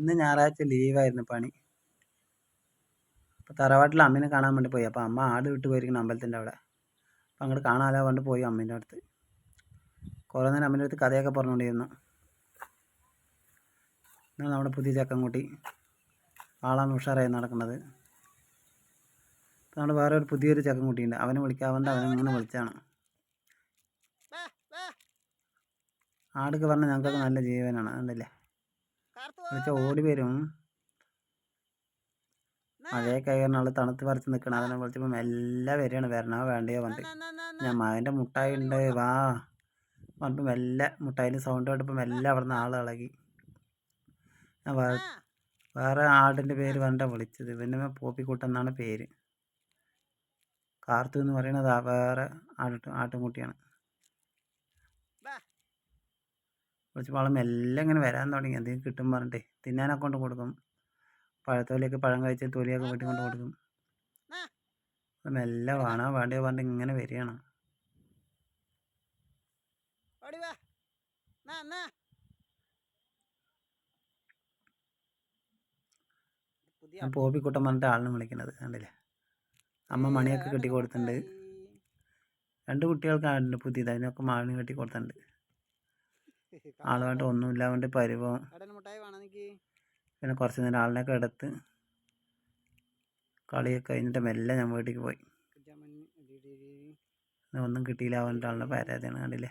ഇന്ന് ഞായറാഴ്ച ലീവായിരുന്നു പണി. അപ്പോൾ തറവാട്ടിൽ അമ്മേനെ കാണാൻ വേണ്ടി പോയി. അപ്പോൾ അമ്മ ആട് വിട്ട് പോയിരിക്കണം അമ്പലത്തിന്റെ അവിടെ. അപ്പോൾ അങ്ങോട്ട് കാണാമല്ലോ കൊണ്ട് പോയി അമ്മേന്റെ അടുത്ത്. കുറേ നേരം അമ്മേന്റെ അടുത്ത് കഥയൊക്കെ പറഞ്ഞുകൊണ്ടിരുന്നു എന്നാൽ നമ്മുടെ പുതിയ ചക്കൻകുട്ടി ആളാണ് ഉഷാറായി നടക്കുന്നത്. നമ്മുടെ വേറെ ഒരു പുതിയൊരു ചക്കൻകുട്ടിയുണ്ട്. അവനെ വിളിക്കാൻ വേണ്ടി അവനെ ഇങ്ങനെ വിളിച്ചാണ്. ആടൊക്കെ പറഞ്ഞാൽ ഞങ്ങൾക്കൊക്കെ നല്ല ജീവനാണ്. അതല്ലേ? വിളിച്ചാൽ ഓടി വരും. അതേ ആൾ തണുത്ത് പറിച്ച് നിൽക്കണം അതിനെ വിളിച്ചപ്പോൾ മെല്ലെ വരികയാണ്. വരണോ വേണ്ടയോ പറഞ്ഞിട്ട്. ഞാൻ മകന്റെ മുട്ടായി ഉണ്ട്. വാ. പറഞ്ഞിട്ട് മെല്ലെ മുട്ടായിന്റെ സൗണ്ട് കേട്ടപ്പോൾ മെല്ലെ അവിടെ നിന്ന് ആൾ ഇളകി. ഞാൻ വേ- വേറെ ആടിന്റെ പേര് പറഞ്ഞിട്ടാണ് വിളിച്ചത്. പിന്നെ പോപ്പിക്കുട്ടൻ എന്നാണ് പേര്. കാർത്തു എന്ന് പറയുന്നത് വേറെ ആട്ട് ആട്ടുംകുട്ടിയാണ്. വിളിച്ചപ്പോൾ എല്ലാം മെല്ലെ ഇങ്ങനെ വരാൻ തുടങ്ങി. എന്തെങ്കിലും കിട്ടും പറഞ്ഞിട്ട്. തിന്നാനൊക്കെ കൊണ്ട് കൊടുക്കും. പഴത്തോലിയൊക്കെ പഴം കഴിച്ച് തൊലിയൊക്കെ വീട്ടിൽ കൊണ്ട് കൊടുക്കും. അപ്പം മെല്ലെ വേണോ വേണ്ടയോ പറഞ്ഞിട്ട് ഇങ്ങനെ വരികയാണ്. ഞാൻ പോപ്പിക്കുട്ടം പറഞ്ഞിട്ട് ആളിനെ വിളിക്കണത് കണ്ടില്ലേ? അമ്മ മണിയൊക്കെ കെട്ടി കൊടുത്തിട്ടുണ്ട് രണ്ട് കുട്ടികൾക്കാണ് പുതിയത്. അതിനൊക്കെ മണി കെട്ടി കൊടുത്തിട്ടുണ്ട് ആളുമായിട്ട് ഒന്നുമില്ല അവന്റെ പരിഭവം. പിന്നെ കുറച്ച് നേരം ആളിനൊക്കെ എടുത്ത് കളിയൊക്കെ കഴിഞ്ഞിട്ട് മെല്ലെ ഞാൻ വീട്ടിലേക്ക് പോയി. ഒന്നും കിട്ടിയില്ല അവന്റെ ആളിനെ പരാതിയാണ് കണ്ടില്ലേ?